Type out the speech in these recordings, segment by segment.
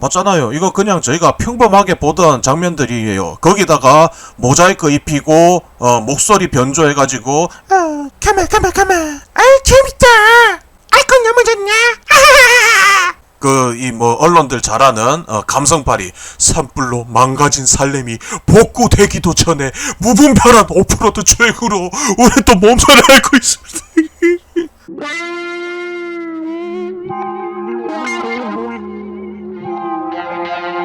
맞잖아요. 이거 그냥 저희가 평범하게 보던 장면들이에요. 거기다가 모자이크 입히고 어, 목소리 변조해가지고 어, 가만 가만 가만 아이 재밌다 아이콘 넘어졌냐 그이 뭐 언론들 잘하는 어, 감성팔이 산불로 망가진 살렘이 복구되기도 전에 무분별한 오프로드 최고로 우리 또 몸살을 앓고 있습니다. Thank you.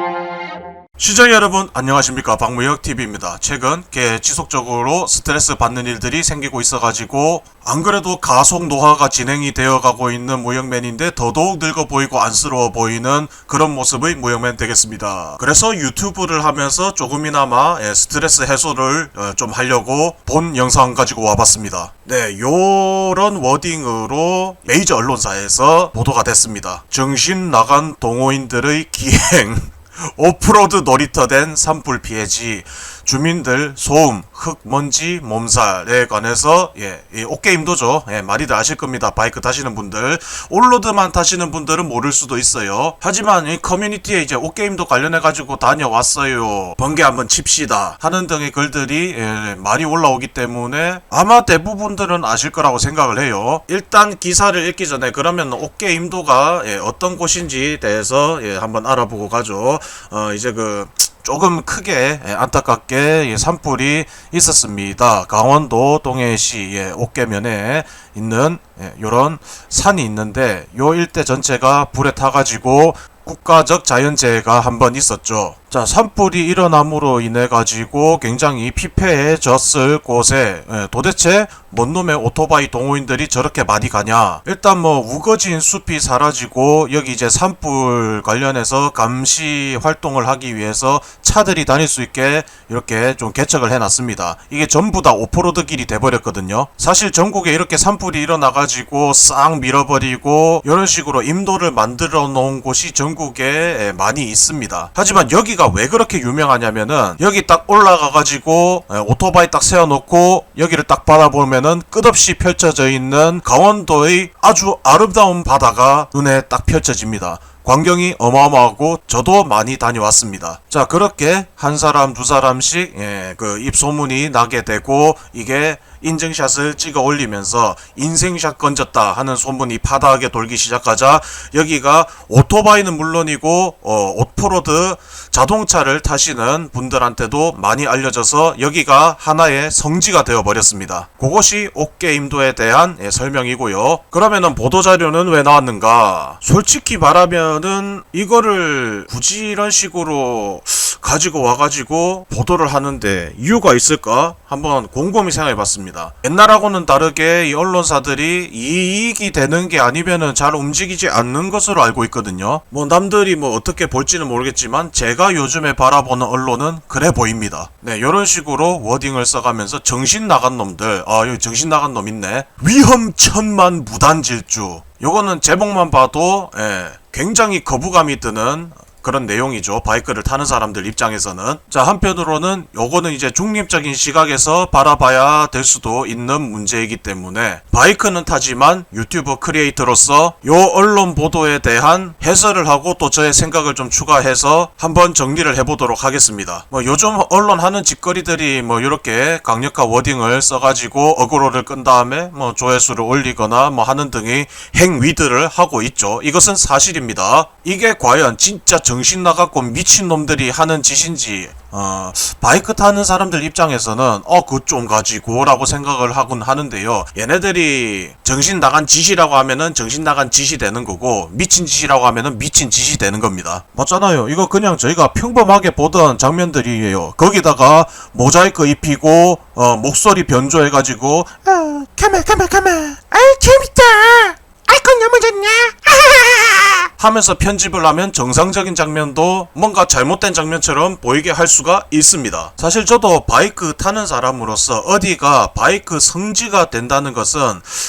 시청자 여러분 안녕하십니까 박무혁 TV입니다. 최근 개 지속적으로 스트레스 받는 일들이 생기고 있어가지고 안 그래도 가속 노화가 진행이 되어가고 있는 무영맨인데 더더욱 늙어 보이고 안쓰러워 보이는 그런 모습의 무영맨 되겠습니다. 그래서 유튜브를 하면서 조금이나마 예, 스트레스 해소를 어, 좀 하려고 본 영상 가지고 와봤습니다. 네, 요런 워딩으로 메이저 언론사에서 보도가 됐습니다. 정신 나간 동호인들의 기행. 오프로드 놀이터 된 산불 피해지. 주민들 소음, 흙, 먼지, 몸살에 관해서 예, 이 옷게임도죠. 예, 많이들 아실 겁니다. 바이크 타시는 분들. 올로드만 타시는 분들은 모를 수도 있어요. 하지만 이 커뮤니티에 이제 옷게임도 관련해 가지고 다녀왔어요. 번개 한번 칩시다. 하는 등의 글들이 예, 많이 올라오기 때문에 아마 대부분들은 아실 거라고 생각을 해요. 일단 기사를 읽기 전에 그러면 옷게임도가 예, 어떤 곳인지 대해서 예, 한번 알아보고 가죠. 어, 이제 그 조금 크게 예, 안타깝게 예, 산불이 있었습니다. 강원도 동해시 예, 옥계면에 있는 예, 요런 산이 있는데 요 일대 전체가 불에 타가지고 국가적 자연재해가 한 번 있었죠. 자, 산불이 일어남으로 인해 가지고 굉장히 피폐해졌을 곳에 예, 도대체 뭔 놈의 오토바이 동호인들이 저렇게 많이 가냐? 일단 뭐 우거진 숲이 사라지고 여기 이제 산불 관련해서 감시 활동을 하기 위해서 차들이 다닐 수 있게 이렇게 좀 개척을 해놨습니다. 이게 전부 다 오프로드 길이 돼버렸거든요. 사실 전국에 이렇게 산불이 일어나 가지고 싹 밀어버리고 이런 식으로 임도를 만들어 놓은 곳이 전국에 많이 있습니다. 하지만 여기가 왜 그렇게 유명하냐면은 여기 딱 올라가가지고 에, 오토바이 딱 세워놓고 여기를 딱 바라보면은 끝없이 펼쳐져 있는 강원도의 아주 아름다운 바다가 눈에 딱 펼쳐집니다. 광경이 어마어마하고 저도 많이 다녀왔습니다. 자 그렇게 한 사람 두 사람씩 예, 그 입소문이 나게 되고 이게 인증샷을 찍어 올리면서 인생샷 건졌다 하는 소문이 파다하게 돌기 시작하자 여기가 오토바이는 물론이고 어, 오프로드 자동차를 타시는 분들한테도 많이 알려져서 여기가 하나의 성지가 되어 버렸습니다. 그것이 옥게임도에 대한 예, 설명이고요. 그러면은 보도 자료는 왜 나왔는가? 솔직히 말하면 은 이거를 굳이 이런 식으로 가지고 와가지고 보도를 하는데 이유가 있을까? 한번 곰곰이 생각해 봤습니다. 옛날하고는 다르게 이 언론사들이 이익이 되는 게 아니면은 잘 움직이지 않는 것으로 알고 있거든요. 뭐 남들이 뭐 어떻게 볼지는 모르겠지만 제가 요즘에 바라보는 언론은 그래 보입니다. 네, 이런 식으로 워딩을 써가면서 정신 나간 놈들, 아, 여기 정신 나간 놈 있네. 위험천만 무단질주. 요거는 제목만 봐도 예, 굉장히 거부감이 드는 그런 내용이죠. 바이크를 타는 사람들 입장에서는. 자, 한편으로는 요거는 이제 중립적인 시각에서 바라봐야 될 수도 있는 문제이기 때문에 바이크는 타지만 유튜브 크리에이터로서 요 언론 보도에 대한 해설을 하고 또 저의 생각을 좀 추가해서 한번 정리를 해보도록 하겠습니다. 뭐 요즘 언론 하는 짓거리들이 뭐 이렇게 강력한 워딩을 써가지고 어그로를 끈 다음에 뭐 조회수를 올리거나 뭐 하는 등의 행위들을 하고 있죠. 이것은 사실입니다. 이게 과연 진짜 정신 나갔고 미친 놈들이 하는 짓인지 어, 바이크 타는 사람들 입장에서는 어, 그거 좀 가지고라고 생각을 하곤 하는데요. 얘네들이 정신 나간 짓이라고 하면은 정신 나간 짓이 되는 거고 미친 짓이라고 하면은 미친 짓이 되는 겁니다. 맞잖아요. 이거 그냥 저희가 평범하게 보던 장면들이에요. 거기다가 모자이크 입히고 어, 목소리 변조해가지고 어, 가만 가만 가만 아이 재밌다 아이콘 넘어졌냐 하면서 편집을 하면 정상적인 장면도 뭔가 잘못된 장면처럼 보이게 할 수가 있습니다. 사실 저도 바이크 타는 사람으로서 어디가 바이크 성지가 된다는 것은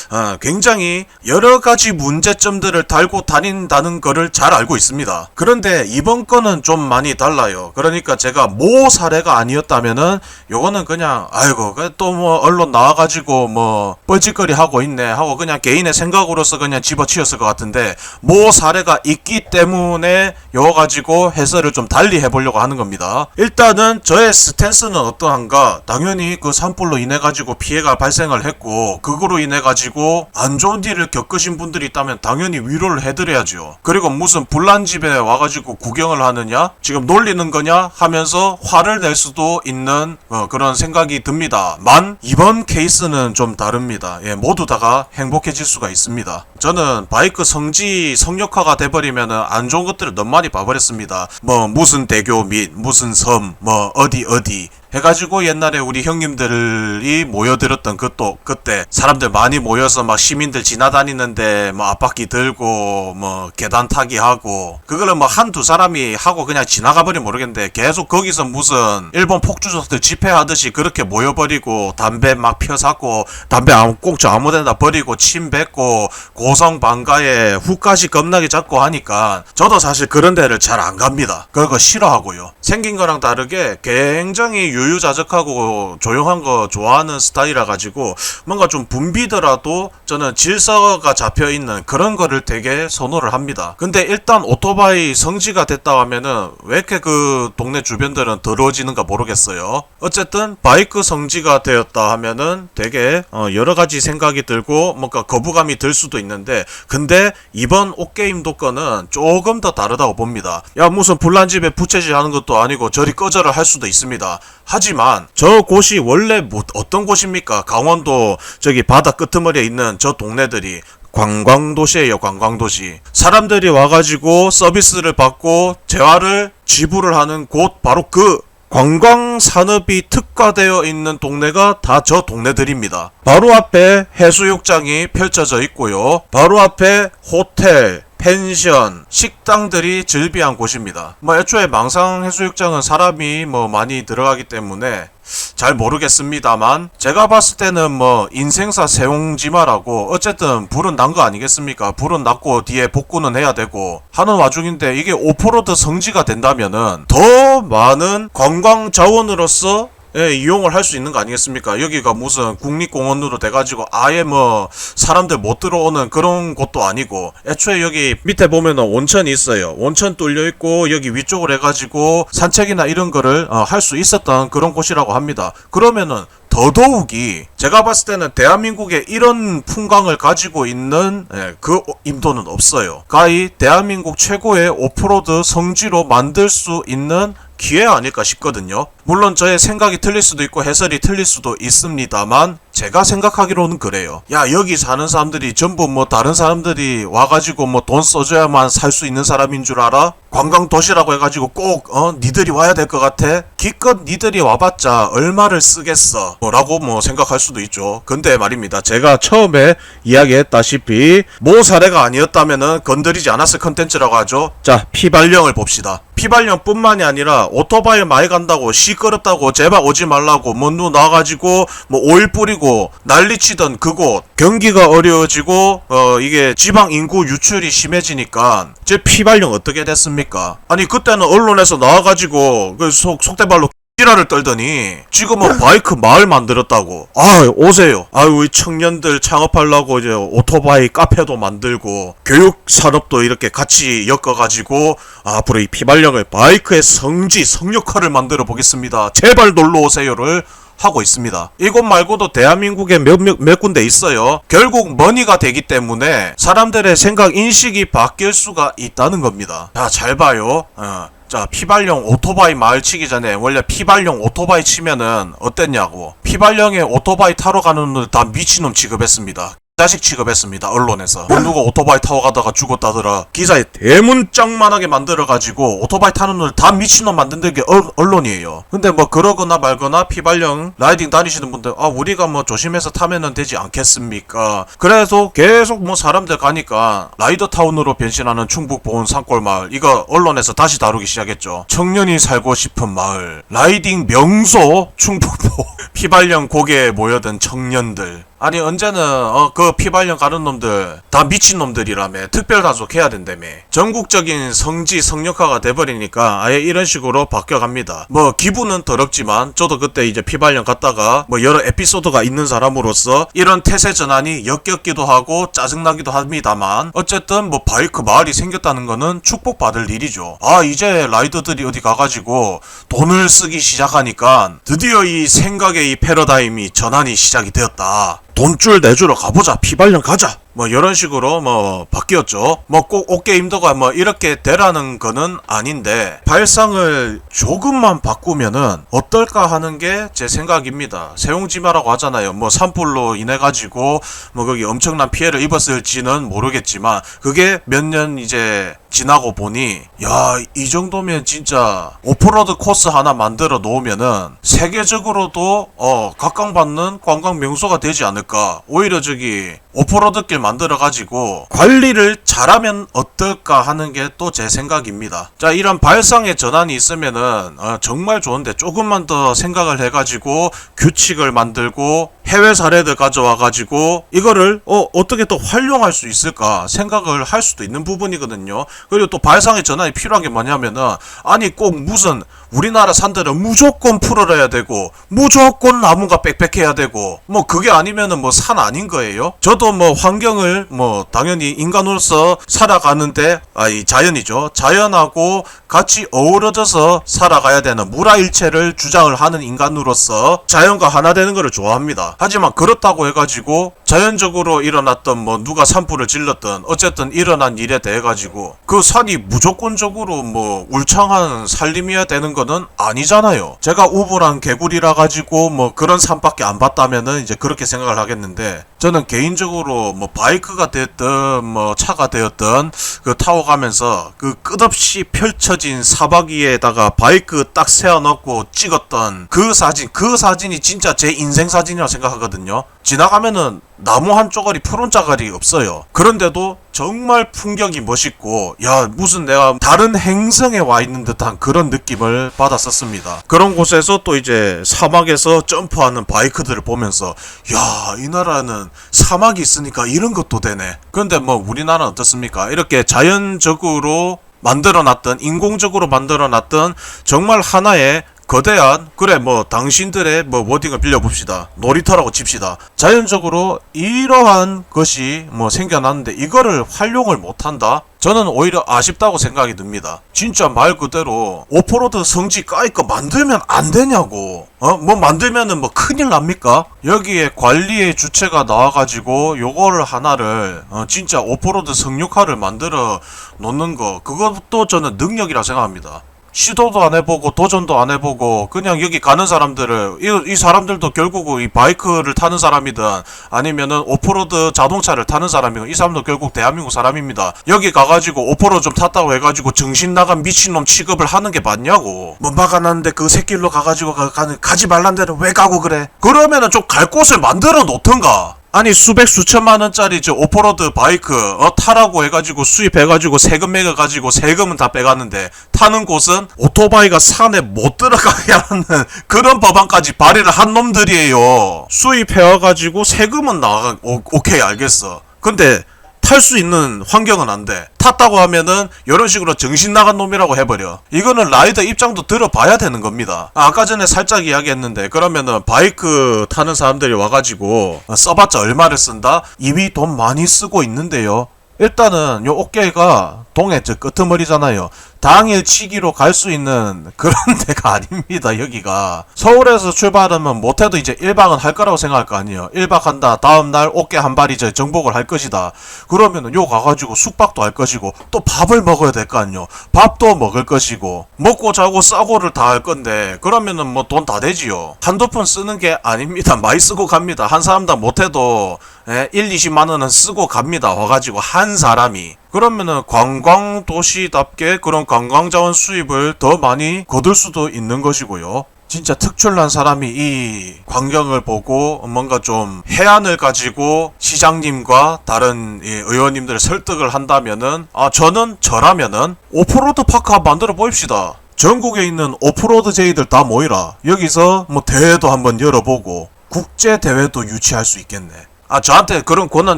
어, 굉장히 여러 가지 문제점들을 달고 다닌다는 것을 잘 알고 있습니다. 그런데 이번 건은 좀 많이 달라요. 그러니까 제가 모 사례가 아니었다면은 요거는 그냥 아이고 또 뭐 언론 나와가지고 뭐 뻘짓거리 하고 있네 하고 그냥 개인의 생각으로서 그냥 집어치웠을 것 같은데 모 사례가 있기 때문에 여 가지고 해설을 좀 달리 해보려고 하는 겁니다. 일단은 저의 스탠스는 어떠한가? 당연히 그 산불로 인해 가지고 피해가 발생을 했고 그거로 인해 가지고 안 좋은 일을 겪으신 분들이 있다면 당연히 위로를 해드려야죠. 그리고 무슨 불난 집에 와가지고 구경을 하느냐? 지금 놀리는 거냐? 하면서 화를 낼 수도 있는 어, 그런 생각이 듭니다. 만 이번 케이스는 좀 다릅니다. 예, 모두 다가 행복해질 수가 있습니다. 저는 바이크 성지 성역화가 돼버리면은 안 좋은 것들을 너무 많이 봐버렸습니다. 뭐 무슨 대교 및 무슨 섬, 뭐 어디 어디 해가지고 옛날에 우리 형님들이 모여들었던 그또 그때 사람들 많이 모여서 막 시민들 지나다니는데 뭐 앞바퀴 들고 뭐 계단 타기 하고 그거를 뭐 한두 사람이 하고 그냥 지나가 버리면 모르겠는데 계속 거기서 무슨 일본 폭주족들 집회하듯이 그렇게 모여버리고 담배 막 펴사고 담배 아무 꼭저 아무데나 버리고 침 뱉고 고성 방가에 후까지 겁나게 잡고 하니까 저도 사실 그런 데를 잘 안 갑니다. 그거 싫어하고요. 생긴 거랑 다르게 굉장히 유 유자적하고 조용한 거 좋아하는 스타일이라 가지고 뭔가 좀 붐비더라도 저는 질서가 잡혀 있는 그런 거를 되게 선호를 합니다. 근데 일단 오토바이 성지가 됐다 하면은 왜 이렇게 그 동네 주변들은 더러워지는가 모르겠어요. 어쨌든 바이크 성지가 되었다 하면은 되게 어, 여러 가지 생각이 들고 뭔가 거부감이 들 수도 있는데 근데 이번 옷게임 도건은 조금 더 다르다고 봅니다. 야 무슨 불난 집에 부채질 하는 것도 아니고 저리 꺼져라 할 수도 있습니다. 하지만 저 곳이 원래 뭐 어떤 곳입니까? 강원도 저기 바다 끄트머리에 있는 저 동네들이 관광도시예요, 관광도시. 사람들이 와가지고 서비스를 받고 재화를 지불을 하는 곳 바로 그 관광 산업이 특화되어 있는 동네가 다 저 동네들입니다. 바로 앞에 해수욕장이 펼쳐져 있고요. 바로 앞에 호텔, 펜션, 식당들이 즐비한 곳입니다. 뭐 애초에 망상 해수욕장은 사람이 뭐 많이 들어가기 때문에 잘 모르겠습니다만 제가 봤을 때는 뭐 인생사 세옹지마라고 어쨌든 불은 난 거 아니겠습니까? 불은 났고 뒤에 복구는 해야 되고 하는 와중인데 이게 오프로드 성지가 된다면은 더 많은 관광 자원으로서 예, 이용을 할 수 있는 거 아니겠습니까? 여기가 무슨 국립공원으로 돼가지고 아예 뭐 사람들 못 들어오는 그런 곳도 아니고 애초에 여기 밑에 보면은 온천이 있어요. 온천 뚫려 있고 여기 위쪽으로 해가지고 산책이나 이런 거를 어, 할수 있었던 그런 곳이라고 합니다. 그러면은 더더욱이 제가 봤을 때는 대한민국에 이런 풍광을 가지고 있는 예, 그 임도는 없어요. 가히 대한민국 최고의 오프로드 성지로 만들 수 있는 기회 아닐까 싶거든요. 물론 저의 생각이 틀릴 수도 있고 해설이 틀릴 수도 있습니다만 제가 생각하기로는 그래요. 야 여기 사는 사람들이 전부 뭐 다른 사람들이 와가지고 뭐 돈 써줘야만 살 수 있는 사람인 줄 알아? 관광 도시라고 해가지고 꼭 어 니들이 와야 될 것 같아? 기껏 니들이 와봤자 얼마를 쓰겠어? 뭐라고 뭐 생각할 수도 있죠. 근데 말입니다. 제가 처음에 이야기했다시피 모 사례가 아니었다면은 건드리지 않았을 컨텐츠라고 하죠. 자 피발령을 봅시다. 피발령뿐만이 아니라 오토바이 많이 간다고 시끄럽다고 제발 오지 말라고 먼누 나와가지고 뭐 오일 뿌리고 난리치던 그곳 경기가 어려워지고 어 이게 지방 인구 유출이 심해지니까 제 피발령 어떻게 됐습니까? 아니 그때는 언론에서 나와가지고 그 속 속대발로 지랄을 떨더니 지금은 바이크 마을 만들었다고 아 오세요 아유 이 청년들 창업하려고 이제 오토바이 카페도 만들고 교육 산업도 이렇게 같이 엮어가지고 앞으로 이 피발령을 바이크의 성지 성역화를 만들어 보겠습니다 제발 놀러 오세요를 하고 있습니다. 이곳 말고도 대한민국에 몇, 몇, 몇 군데 있어요. 결국 머니가 되기 때문에 사람들의 생각 인식이 바뀔 수가 있다는 겁니다. 자, 잘 봐요. 어. 자, 피발령 오토바이 마을 치기 전에 원래 피발령 오토바이 치면은 어땠냐고. 피발령에 오토바이 타러 가는 놈들 다 미친놈 취급했습니다. 자식 취급했습니다 언론에서. 뭐 누가 오토바이 타고 가다가 죽었다더라. 기사에 대문짝만하게 만들어가지고 오토바이 타는 놈을 다 미친놈 만든 게 얼- 언론이에요. 근데 뭐 그러거나 말거나 피발령 라이딩 다니시는 분들 아 우리가 뭐 조심해서 타면은 되지 않겠습니까? 그래서 계속 뭐 사람들 가니까 라이더 타운으로 변신하는 충북 보은 산골 마을 이거 언론에서 다시 다루기 시작했죠. 청년이 살고 싶은 마을 라이딩 명소 충북보 피발령 고개에 모여든 청년들 아니 언제는 어 그 피발령 가는 놈들 다 미친 놈들이라며 특별 단속해야 된다며 전국적인 성지 성역화가 돼버리니까 아예 이런 식으로 바뀌어갑니다. 뭐 기분은 더럽지만 저도 그때 이제 피발령 갔다가 뭐 여러 에피소드가 있는 사람으로서 이런 태세 전환이 역겹기도 하고 짜증나기도 합니다만 어쨌든 뭐 바이크 마을이 생겼다는 거는 축복받을 일이죠. 아 이제 라이더들이 어디 가가지고 돈을 쓰기 시작하니까 드디어 이 생각의 이 패러다임이 전환이 시작이 되었다. 돈줄 내주러 가보자. 피발령 가자. 뭐 이런 식으로 뭐 바뀌었죠. 뭐꼭 옷게임도가 뭐 이렇게 되라는 거는 아닌데 발상을 조금만 바꾸면은 어떨까 하는 게 제 생각입니다. 세용지마라고 하잖아요. 뭐 산불로 인해 가지고 뭐 거기 엄청난 피해를 입었을지는 모르겠지만 그게 몇 년 이제 지나고 보니 야 이 정도면 진짜 오프로드 코스 하나 만들어 놓으면은 세계적으로도 어 각광받는 관광 명소가 되지 않을까 오히려 저기 오프로드길 만들어 가지고 관리를 잘하면 어떨까 하는 게 또 제 생각입니다 자 이런 발상의 전환이 있으면은 어, 정말 좋은데 조금만 더 생각을 해가지고 규칙을 만들고 해외 사례들 가져와 가지고 이거를 어 어떻게 또 활용할 수 있을까 생각을 할 수도 있는 부분이거든요. 그리고 또 발상의 전환이 필요한 게 뭐냐면은 아니 꼭 무슨 우리나라 산들은 무조건 풀어야 되고 무조건 나무가 빽빽해야 되고 뭐 그게 아니면은 뭐 산 아닌 거예요. 저도 뭐 환경 을 뭐 당연히 인간으로서 살아가는데 아 이 자연이죠. 자연하고 같이 어우러져서 살아가야 되는 무라일체를 주장을 하는 인간으로서 자연과 하나 되는 것을 좋아합니다. 하지만 그렇다고 해가지고 자연적으로 일어났던 뭐 누가 산불을 질렀던 어쨌든 일어난 일에 대해 가지고 그 산이 무조건적으로 뭐 울창한 살림이어야 되는 거는 아니잖아요. 제가 우물한 개구리라 가지고 뭐 그런 산밖에 안 봤다면은 이제 그렇게 생각을 하겠는데 저는 개인적으로 뭐 바이크가 됐든 뭐 차가 되었든 그 타고 가면서 그 끝없이 펼쳐진 사막 위에다가 바이크 딱 세워놓고 찍었던 그 사진 그 사진이 진짜 제 인생 사진이라고 생각하거든요. 지나가면은 나무 한 쪼가리 푸른 짜가리 없어요. 그런데도 정말 풍경이 멋있고 야 무슨 내가 다른 행성에 와 있는 듯한 그런 느낌을 받았었습니다. 그런 곳에서 또 이제 사막에서 점프하는 바이크들을 보면서 야 이 나라는 사막이 있으니까 이런 것도 되네. 그런데 뭐 우리나라는 어떻습니까? 이렇게 자연적으로 만들어놨던 인공적으로 만들어놨던 정말 하나의 거대한 그래 뭐 당신들의 뭐 워딩을 빌려봅시다. 놀이터라고 칩시다. 자연적으로 이러한 것이 뭐 생겨났는데 이거를 활용을 못한다? 저는 오히려 아쉽다고 생각이 듭니다. 진짜 말 그대로 오프로드 성지 까이거 만들면 안 되냐고. 어? 뭐 만들면은 뭐 큰일 납니까? 여기에 관리의 주체가 나와가지고 요거를 하나를 어 진짜 오프로드 성육화를 만들어 놓는 거 그것도 저는 능력이라 생각합니다 시도도 안 해보고 도전도 안 해보고 그냥 여기 가는 사람들을 이, 이 사람들도 결국 이 바이크를 타는 사람이든 아니면은 오프로드 자동차를 타는 사람이든 이 사람도 결국 대한민국 사람입니다. 여기 가가지고 오프로드 좀 탔다고 해가지고 정신 나간 미친놈 취급을 하는 게 맞냐고. 뭐 막아놨는데 그 새길로 가가지고 가, 가, 가지 말란 데는 왜 가고 그래? 그러면은 좀 갈 곳을 만들어 놓던가. 아니 수백 수천만 원짜리 저 오프로드 바이크 어 타라고 해가지고 수입해가지고 세금 매겨가지고 세금은 다 빼갔는데 타는 곳은 오토바이가 산에 못 들어가게 하는 그런 법안까지 발의를 한 놈들이에요. 수입해와가지고 세금은 나가 오, 오케이 알겠어. 근데 탈 수 있는 환경은 안 돼. 탔다고 하면은 이런 식으로 정신 나간 놈이라고 해버려. 이거는 라이더 입장도 들어봐야 되는 겁니다. 아, 아까 전에 살짝 이야기했는데 그러면은 바이크 타는 사람들이 와가지고 어, 써봤자 얼마를 쓴다? 이미 돈 많이 쓰고 있는데요. 일단은 요 어깨가 동해 저 끄트머리잖아요. 당일 치기로 갈 수 있는 그런 데가 아닙니다. 여기가 서울에서 출발하면 못해도 이제 1박은 할 거라고 생각할 거 아니에요. 1박 한다. 다음 날 어깨 한 발이 이제 정복을 할 것이다. 그러면은 요 가가지고 숙박도 할 것이고 또 밥을 먹어야 될 거 아니에요. 밥도 먹을 것이고 먹고 자고 싸고를 다 할 건데 그러면은 뭐 돈 다 되지요. 한두 푼 쓰는 게 아닙니다. 많이 쓰고 갑니다. 한 사람당 못해도 예, 1, 20만 원은 쓰고 갑니다. 와가지고 한 사람이 그러면은 관광 도시답게 그런 관광 자원 수입을 더 많이 거둘 수도 있는 것이고요. 진짜 특출난 사람이 이 광경을 보고 뭔가 좀 해안을 가지고 시장님과 다른 이 의원님들을 설득을 한다면은 아 저는 저라면은 오프로드 파크 한번 만들어 보입시다. 전국에 있는 오프로드 제이들 다 모이라. 여기서 뭐 대회도 한번 열어보고 국제 대회도 유치할 수 있겠네. 아 저한테 그런 권한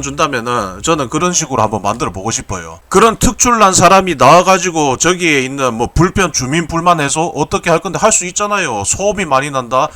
준다면은 저는 그런 식으로 한번 만들어 보고 싶어요. 그런 특출난 사람이 나와가지고 저기에 있는 뭐 불편 주민 불만 해소 어떻게 할 건데 할 수 있잖아요. 소음이 많이 난다.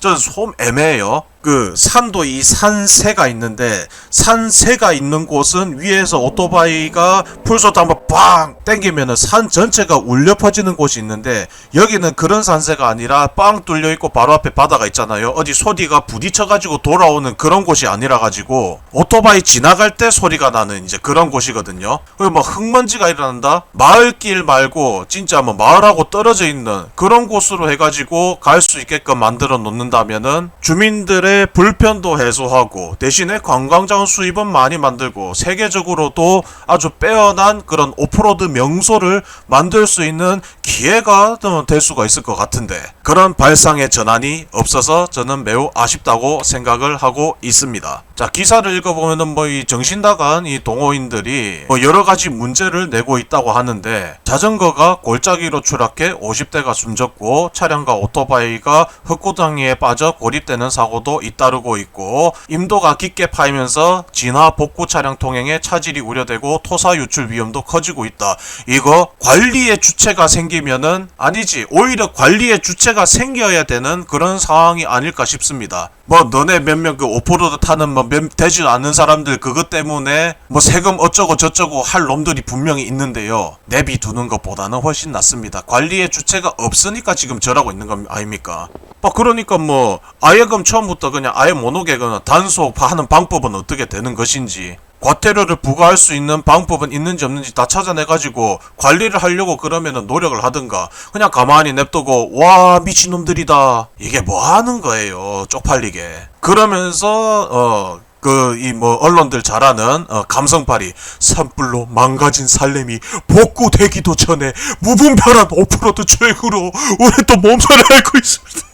저는 소음 애매해요. 그 산도 이 산새가 있는데 산새가 있는 곳은 위에서 오토바이가 풀소트 한번 빵 땡기면은 산 전체가 울려 퍼지는 곳이 있는데 여기는 그런 산새가 아니라 빵 뚫려 있고 바로 앞에 바다가 있잖아요. 어디 소리가 부딪혀 가지고 돌아오는 그런 곳이 아니라 가지고 오토바이 지나갈 때 소리가 나는 이제 그런 곳이거든요. 그리고 뭐 흙먼지가 일어난다. 마을길 말고 진짜 뭐 마을하고 떨어져 있는 그런 곳으로 해가지고 갈 수 있게끔 만들어 놓는다면은 주민들의 불편도 해소하고 대신에 관광자원 수입은 많이 만들고 세계적으로도 아주 빼어난 그런 오프로드 명소를 만들 수 있는 기회가 될 수가 있을 것 같은데 그런 발상의 전환이 없어서 저는 매우 아쉽다고 생각을 하고 있습니다. 자 기사를 읽어보면은 뭐 이 정신 나간 이 동호인들이 뭐 여러 가지 문제를 내고 있다고 하는데 자전거가 골짜기로 추락해 50대가 숨졌고 차량과 오토바이가 흙고덩이에 빠져 고립되는 사고도 잇따르고 있고 임도가 깊게 파이면서 진화 복구 차량 통행에 차질이 우려되고 토사 유출 위험도 커지고 있다. 이거 관리의 주체가 생기면은 아니지 오히려 관리의 주체가 생겨야 되는 그런 상황이 아닐까 싶습니다. 뭐 너네 몇 명 그 오프로드 타는 뭐 몇 되지 않는 사람들 그것 때문에 뭐 세금 어쩌고 저쩌고 할 놈들이 분명히 있는데요. 내비 두는 것보다는 훨씬 낫습니다. 관리의 주체가 없으니까 지금 저라고 있는 거 아닙니까? 뭐 그러니까 뭐 아예 그럼 처음부터 그냥 아예 못 오게 그냥 단속하는 방법은 어떻게 되는 것인지 과태료를 부과할 수 있는 방법은 있는지 없는지 다 찾아내가지고 관리를 하려고 그러면은 노력을 하든가 그냥 가만히 냅두고 와 미친놈들이다 이게 뭐 하는 거예요 쪽팔리게 그러면서 어 그이뭐 언론들 잘하는 어, 감성팔이 산불로 망가진 살렘이 복구되기도 전에 무분별한 오프로드 주행으로 우리 또 몸살을 앓고 있습니다.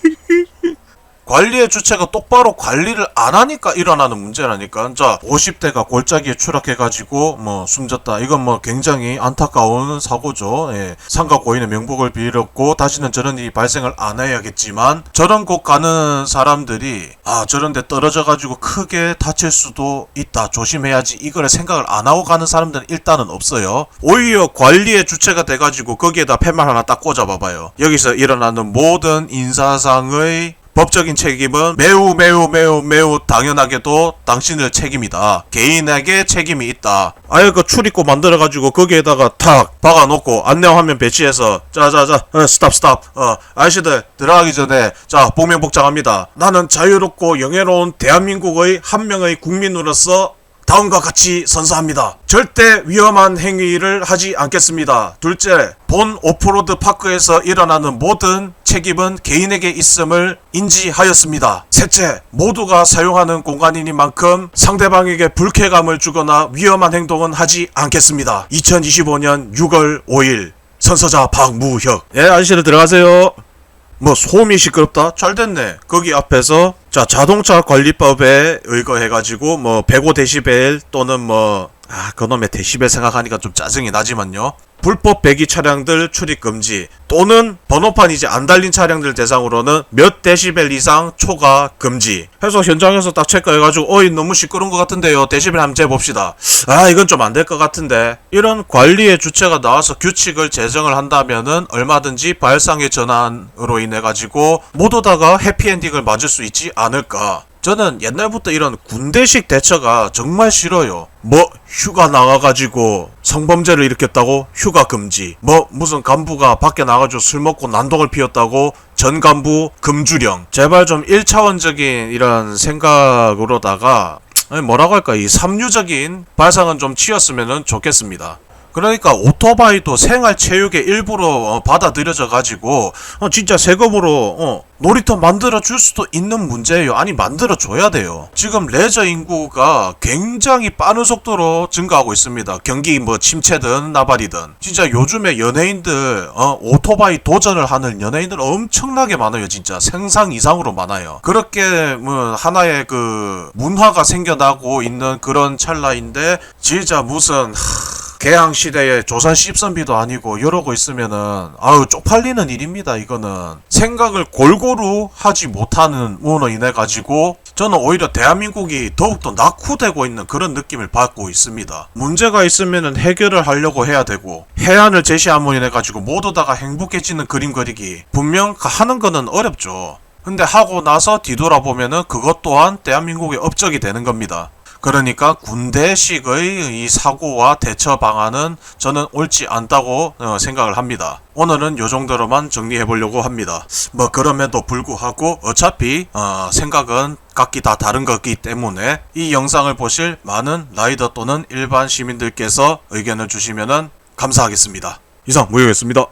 관리의 주체가 똑바로 관리를 안 하니까 일어나는 문제라니까. 자, 50대가 골짜기에 추락해가지고 뭐 숨졌다. 이건 뭐 굉장히 안타까운 사고죠. 예. 상가 고인의 명복을 빌었고 다시는 저런 일이 발생을 안 해야겠지만 저런 곳 가는 사람들이 아 저런데 떨어져가지고 크게 다칠 수도 있다. 조심해야지. 이걸 생각을 안 하고 가는 사람들은 일단은 없어요. 오히려 관리의 주체가 돼가지고 거기에다 팻말 하나 딱 꽂아봐봐요. 여기서 일어나는 모든 인사상의 법적인 책임은 매우 매우 매우 매우 당연하게도 당신의 책임이다. 개인에게 책임이 있다. 아예 그 출입구 만들어가지고 거기에다가 탁 박아놓고 안내 화면 배치해서 자자자 어, 스탑 스탑 어 아저씨들 들어가기 전에 자 복명복장합니다. 나는 자유롭고 영예로운 대한민국의 한 명의 국민으로서 다음과 같이 선서합니다. 절대 위험한 행위를 하지 않겠습니다. 둘째, 본 오프로드 파크에서 일어나는 모든 책임은 개인에게 있음을 인지하였습니다. 셋째, 모두가 사용하는 공간이니만큼 상대방에게 불쾌감을 주거나 위험한 행동은 하지 않겠습니다. 2025년 6월 5일 선서자 박무혁. 예, 아저씨들 들어가세요. 뭐 소음이 시끄럽다? 잘 됐네. 거기 앞에서 자 자동차 관리법에 의거해가지고 뭐 105데시벨 또는 뭐 아, 그놈의 데시벨 생각하니까 좀 짜증이 나지만요. 불법 배기 차량들 출입 금지 또는 번호판 이제 안 달린 차량들 대상으로는 몇 데시벨 이상 초과 금지. 해서 현장에서 딱 체크해가지고 어이 너무 시끄러운 것 같은데요. 데시벨 한번 재봅시다. 아 이건 좀 안 될 것 같은데. 이런 관리의 주체가 나와서 규칙을 제정을 한다면은 얼마든지 발상의 전환으로 인해 가지고 모두 다가 해피엔딩을 맞을 수 있지 않을까 저는 옛날부터 이런 군대식 대처가 정말 싫어요. 뭐 휴가 나가가지고 성범죄를 일으켰다고 휴가 금지. 뭐 무슨 간부가 밖에 나가지고 술 먹고 난동을 피웠다고 전 간부 금주령. 제발 좀 1차원적인 이런 생각으로다가 뭐라고 할까 이 삼류적인 발상은 좀 치였으면 좋겠습니다. 그러니까 오토바이도 생활 체육의 일부로 어, 받아들여져 가지고 어, 진짜 세금으로 어, 놀이터 만들어 줄 수도 있는 문제예요. 아니 만들어 줘야 돼요. 지금 레저 인구가 굉장히 빠른 속도로 증가하고 있습니다. 경기 뭐 침체든 나발이든 진짜 요즘에 연예인들 어, 오토바이 도전을 하는 연예인들 엄청나게 많아요. 진짜 생상 이상으로 많아요. 그렇게 뭐 하나의 그 문화가 생겨나고 있는 그런 찰나인데 진짜 무슨 하... 개항 시대에 조선 씹선비도 아니고 이러고 있으면은 아유 쪽팔리는 일입니다 이거는 생각을 골고루 하지 못하는 무로 인해 가지고 저는 오히려 대한민국이 더욱더 낙후되고 있는 그런 느낌을 받고 있습니다. 문제가 있으면 해결을 하려고 해야 되고 해안을 제시함으로 인해 가지고 모두 다가 행복해지는 그림 그리기 분명 하는 거는 어렵죠. 근데 하고 나서 뒤돌아보면은 그것 또한 대한민국의 업적이 되는 겁니다. 그러니까 군대식의 이 사고와 대처 방안은 저는 옳지 않다고 어, 생각을 합니다. 오늘은 요 정도로만 정리해 보려고 합니다. 뭐 그럼에도 불구하고 어차피 어, 생각은 각기 다 다른 거기 때문에 이 영상을 보실 많은 라이더 또는 일반 시민들께서 의견을 주시면은 감사하겠습니다. 이상 무효였습니다.